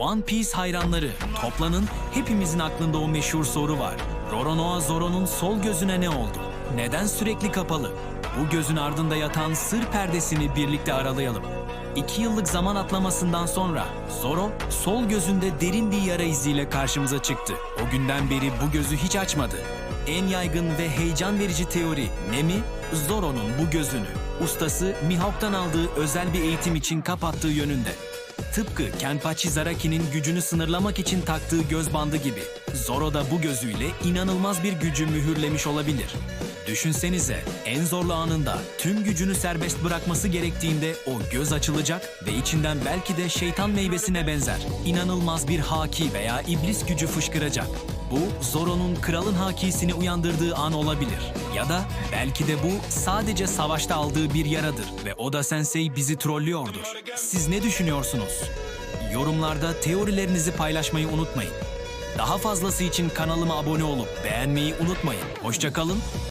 One Piece hayranları toplanın hepimizin aklında o meşhur soru var. Roronoa Zoro'nun sol gözüne ne oldu? Neden sürekli kapalı? Bu gözün ardında yatan sır perdesini birlikte aralayalım. İki yıllık zaman atlamasından sonra Zoro sol gözünde derin bir yara iziyle karşımıza çıktı. O günden beri bu gözü hiç açmadı. En yaygın ve heyecan verici teori Nemi, Zoro'nun bu gözünü ustası Mihawk'tan aldığı özel bir eğitim için kapattığı yönünde. Tıpkı Kenpachi Zaraki'nin gücünü sınırlamak için taktığı göz bandı gibi Zoro da bu gözüyle inanılmaz bir gücü mühürlemiş olabilir. Düşünsenize en zorlu anında tüm gücünü serbest bırakması gerektiğinde o göz açılacak ve içinden belki de şeytan meyvesine benzer inanılmaz bir haki veya iblis gücü fışkıracak. Bu Zoro'nun kralın hakisini uyandırdığı an olabilir. Ya da belki de bu sadece savaşta aldığı bir yaradır ve Oda Sensei bizi trollüyordur. Siz ne düşünüyorsunuz? Yorumlarda teorilerinizi paylaşmayı unutmayın. Daha fazlası için kanalıma abone olup beğenmeyi unutmayın. Hoşçakalın,